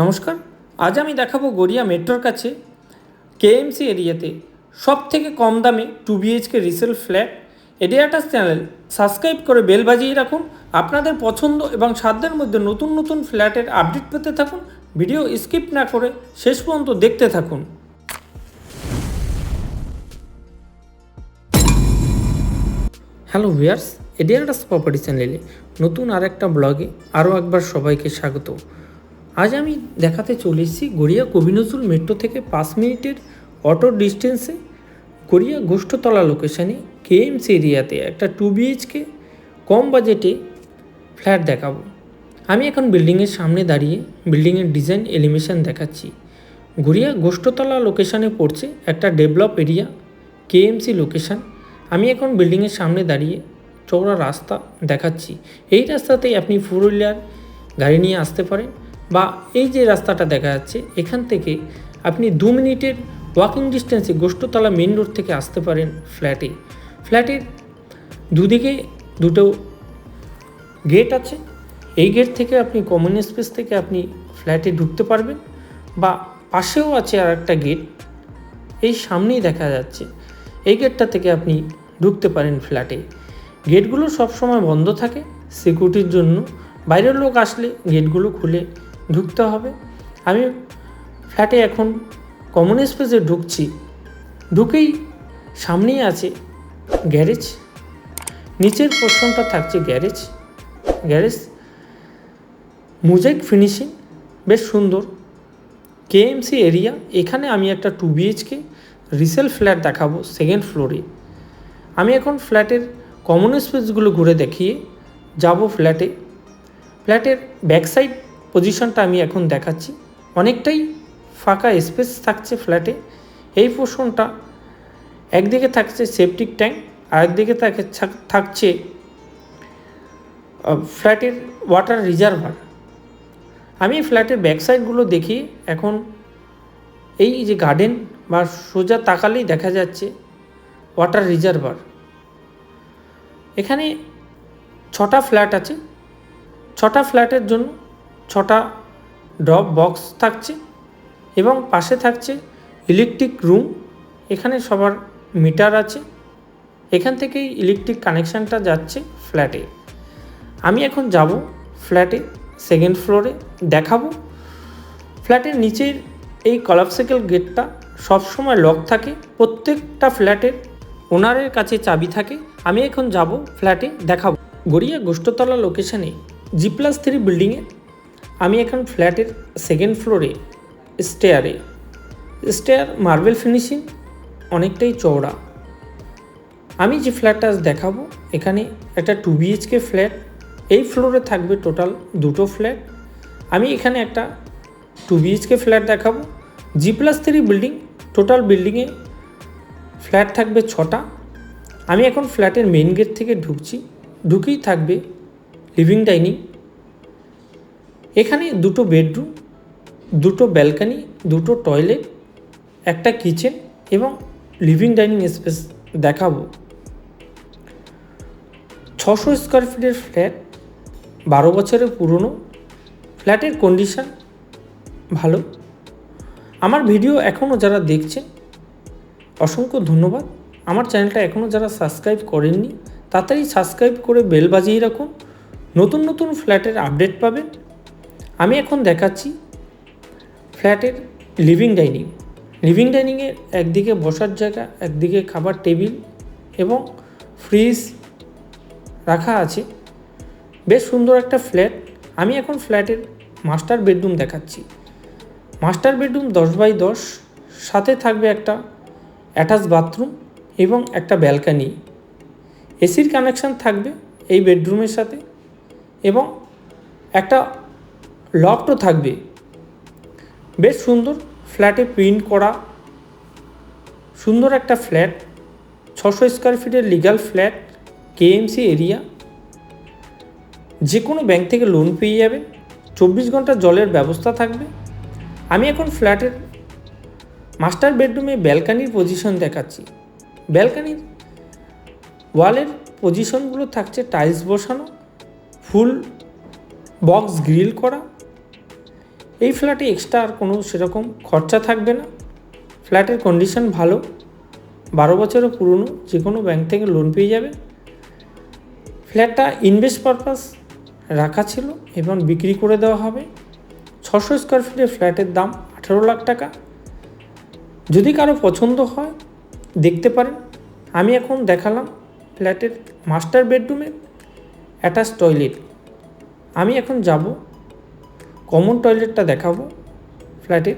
নমস্কার, আজ আমি দেখাবো গড়িয়া মেট্রোর কাছে কেএমসি এরিয়াতে সব থেকে কম দামে টু বিএইচকে রিসেল ফ্ল্যাট এডিয়াটাস চ্যানেল সাবস্ক্রাইব করে বেল বাজিয়ে রাখুন। আপনাদের পছন্দ এবং সাধ্যের মধ্যে নতুন নতুন ফ্ল্যাটের আপডেট পেতে থাকুন। ভিডিও স্কিপ না করে শেষ পর্যন্ত দেখতে থাকুন। হ্যালো ভিয়ার্স এডিয়াটাস প্রপার্টি চ্যানেলে নতুন আর একটা ব্লগে আরও একবার সবাইকে স্বাগত। আজ আমি দেখাতে চলে এসেছি গড়িয়া কবি নজরুল মেট্রো থেকে পাঁচ মিনিটের অটো ডিস্টেন্সে গড়িয়া গোষ্ঠতলা লোকেশানে কেএমসি এরিয়াতে একটা টু বিএইচকে কম বাজেটে ফ্ল্যাট দেখাবো। আমি এখন বিল্ডিংয়ের সামনে দাঁড়িয়ে বিল্ডিংয়ের ডিজাইন এলিমেশন দেখাচ্ছি। গড়িয়া গোষ্ঠতলা লোকেশানে পড়ছে একটা ডেভেলপ এরিয়া কেএমসি লোকেশান। আমি এখন বিল্ডিংয়ের সামনে দাঁড়িয়ে চৌড়া রাস্তা দেখাচ্ছি। এই রাস্তাতেই আপনি ফোর হুইলার গাড়ি নিয়ে আসতে পারেন। বা এই যে রাস্তাটা দেখা যাচ্ছে, এখান থেকে আপনি দু মিনিটের ওয়াকিং ডিস্টেন্সে গোষ্ঠতলা মেন রোড থেকে আসতে পারেন ফ্ল্যাটে ফ্ল্যাটের দুদিকে দুটো গেট আছে। এই গেট থেকে আপনি কমন স্পেস থেকে আপনি ফ্ল্যাটে ঢুকতে পারবেন বা পাশেও আছে আর একটা গেট এই সামনেই দেখা যাচ্ছে, এই গেটটা থেকে আপনি ঢুকতে পারেন ফ্ল্যাটে গেটগুলো সবসময় বন্ধ থাকে সিকিউরিটির জন্য। বাইরের লোক আসলে গেটগুলো খুলে ঢুকতে হবে। আমি ফ্ল্যাটে এখন কমন স্পেসে ঢুকছি। ঢুকেই সামনেই আছে গ্যারেজ নিচের পোর্শনটা থাকছে গ্যারেজ গ্যারেজ মুজাইক ফিনিশিং বেশ সুন্দর। কেএমসি এরিয়া এখানে আমি একটা টু বিএইচকে রিসেল ফ্ল্যাট দেখাবো সেকেন্ড ফ্লোরে আমি এখন ফ্ল্যাটের কমন স্পেসগুলো ঘুরে দেখিয়ে যাব ফ্ল্যাটে ফ্ল্যাটের ব্যাক সাইড পজিশনটা আমি এখন দেখাচ্ছি। অনেকটাই ফাঁকা স্পেস থাকছে ফ্ল্যাটে এই পোর্শনটা একদিকে থাকছে সেপটিক ট্যাঙ্ক আর একদিকে থাকে থাকছে ফ্ল্যাটের ওয়াটার রিজার্ভার আমি ফ্ল্যাটের ব্যাক সাইডগুলো দেখি, এখন এই যে গার্ডেন বা সোজা তাকালেই দেখা যাচ্ছে ওয়াটার রিজার্ভার এখানে ছটা ফ্ল্যাট আছে। ছটা ফ্ল্যাটের জন্য ছটা ড্রপ বক্স থাকছে এবং পাশে থাকছে ইলেকট্রিক রুম, এখানে সবার মিটার আছে। এখান থেকেই ইলেকট্রিক কানেকশানটা যাচ্ছে ফ্ল্যাটে। আমি এখন যাব ফ্ল্যাটে, সেকেন্ড ফ্লোরে দেখাবো। ফ্ল্যাটের নিচের এই কলাপসিক্যাল গেটটা সবসময় লক থাকে, প্রত্যেকটা ফ্ল্যাটের ওনারের কাছে চাবি থাকে। আমি এখন যাব ফ্ল্যাটে দেখাবো। গড়িয়া গোষ্ঠতলা লোকেশানে জি প্লাস থ্রি বিল্ডিংয়ে আমি এখন ফ্ল্যাটের সেকেন্ড ফ্লোরে স্টেয়ারে স্টেয়ার মার্বেল ফিনিশিং অনেকটাই চওড়া। আমি যে ফ্ল্যাটটা আজ দেখাবো, এখানে একটা টু বিএইচকে ফ্ল্যাট এই ফ্লোরে থাকবে টোটাল দুটো ফ্ল্যাট আমি এখানে একটা টু বিএইচকে ফ্ল্যাট দেখাবো G plus three building total বিল্ডিংয়ে ফ্ল্যাট থাকবে ছটা। আমি এখন ফ্ল্যাটের মেন গেট থেকে ঢুকছি, ঢুকেই থাকবে লিভিং ডাইনিং এখানে দুটো বেডরুম, দুটো ব্যালকানি, দুটো টয়লেট, একটা কিচেন এবং লিভিং ডাইনিং স্পেস দেখাবো। ছশো স্কোয়ার ফিটের ফ্ল্যাট, বারো বছরের পুরনো, ফ্ল্যাটের কন্ডিশন ভালো। আমার ভিডিও এখনও যারা দেখছেন, অসংখ্য ধন্যবাদ। আমার চ্যানেলটা এখনও যারা সাবস্ক্রাইব করেননি, তাড়াতাড়ি সাবস্ক্রাইব করে বেল বাজিয়ে রাখুন। নতুন নতুন ফ্ল্যাটের আপডেট পাবেন। আমি এখন দেখাচ্ছি ফ্ল্যাটের লিভিং ডাইনিং লিভিং ডাইনিংয়ে একদিকে বসার জায়গা, একদিকে খাবার টেবিল এবং ফ্রিজ রাখা আছে। বেশ সুন্দর একটা ফ্ল্যাট। আমি এখন ফ্ল্যাটের মাস্টার বেডরুম দেখাচ্ছি। মাস্টার বেডরুম দশ বাই দশ। সাথে থাকবে একটা অ্যাটাচ বাথরুম এবং একটা ব্যালকানি এসির কানেকশান থাকবে এই বেডরুমের সাথে এবং একটা লকটও থাকবে। বেশ সুন্দর ফ্ল্যাটে প্রিন্ট করা। সুন্দর একটা ফ্ল্যাট। ছশো স্কোয়ার ফিটের লিগাল ফ্ল্যাট কেএমসি এরিয়া যে কোনো ব্যাংক থেকে লোন পেয়ে যাবেন চব্বিশ ঘণ্টা জলের ব্যবস্থা থাকবে। আমি এখন ফ্ল্যাটের মাস্টার বেডরুমে ব্যালকানির পজিশন দেখাচ্ছি। ব্যালকানির ওয়ালের পজিশনগুলো থাকছে টাইলস বসানো। ফুল বক্স গ্রিল করা। এই ফ্ল্যাটে এক্সট্রা আর কোনো সেরকম খরচা থাকবে না। ফ্ল্যাটের কন্ডিশন ভালো। বারো বছরের পুরনো যে কোনো ব্যাংক থেকে লোন পেয়ে যাবে। ফ্ল্যাটটা ইনভেস্ট পারপাস রাখা ছিল এবং বিক্রি করে দেওয়া হবে। ছশো স্কোয়ার ফিটের ফ্ল্যাটের দাম আঠেরো লাখ টাকা। যদি কারও পছন্দ হয়, দেখতে পারেন। আমি এখন দেখালাম ফ্ল্যাটের মাস্টার বেডরুমে অ্যাটাচ টয়লেট আমি এখন যাব কমন টয়লেটটা দেখাবো ফ্ল্যাটে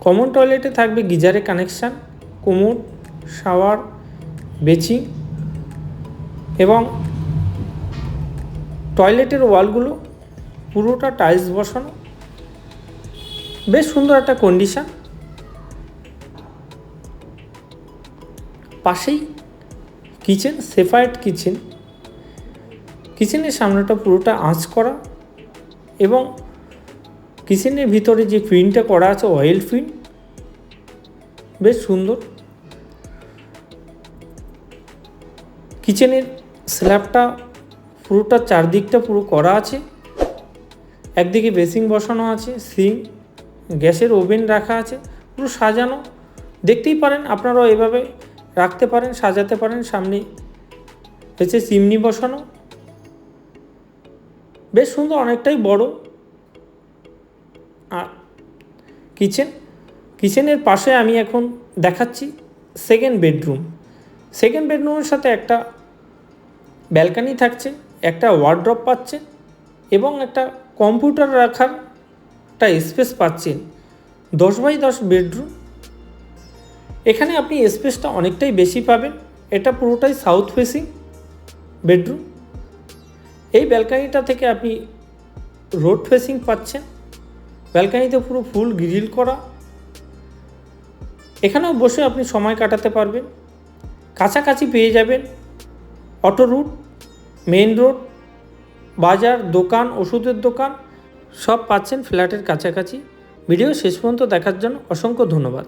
কমন টয়লেটে থাকবে গিজারের কানেকশান কোমোড শাওয়ার বেচিং এবং টয়লেটের ওয়ালগুলো পুরোটা টাইলস বসানো। বেশ সুন্দর একটা কন্ডিশান পাশেই কিচেন সেপারেট কিচেন কিচেনের সামনেটা পুরোটা আঁচ করা এবং কিচেনের ভিতরে যে ফিনটা করা আছে অয়েল ফিন বেশ সুন্দর। কিচেনের স্ল্যাবটা পুরোটা চারদিকটা পুরো করা আছে। একদিকে বেসিং বসানো আছে সিং গ্যাসের ওভেন রাখা আছে, পুরো সাজানো। দেখতেই পারেন, আপনারাও এভাবে রাখতে পারেন, সাজাতে পারেন, সামনে হচ্ছে চিমনি বসানো। বেশ সুন্দর, অনেকটাই বড়। আর কিচেন, কিচেনের পাশে আমি এখন দেখাচ্ছি সেকেন্ড বেডরুম সেকেন্ড বেডরুমের সাথে একটা ব্যালকানি থাকছে, একটা ওয়ার্ড্রপ পাচ্ছেন এবং একটা কম্পিউটার রাখার একটা স্পেস পাচ্ছেন। দশ বাই দশ বেডরুম এখানে আপনি স্পেসটা অনেকটাই বেশি পাবেন। এটা পুরোটাই সাউথ ফেসিং বেডরুম এই ব্যালকানিটা থেকে আপনি রোড ফেসিং পাচ্ছেন। ব্যালকানিতে পুরো ফুল গ্রিল করা। এখানেও বসে আপনি সময় কাটাতে পারবেন। কাছাকাছি পেয়ে যাবেন অটো রুট মেন রোড, বাজার, দোকান, ওষুধের দোকান, সব পাচ্ছেন ফ্ল্যাটের কাছাকাছি। ভিডিও শেষ পর্যন্ত দেখার জন্য অসংখ্য ধন্যবাদ।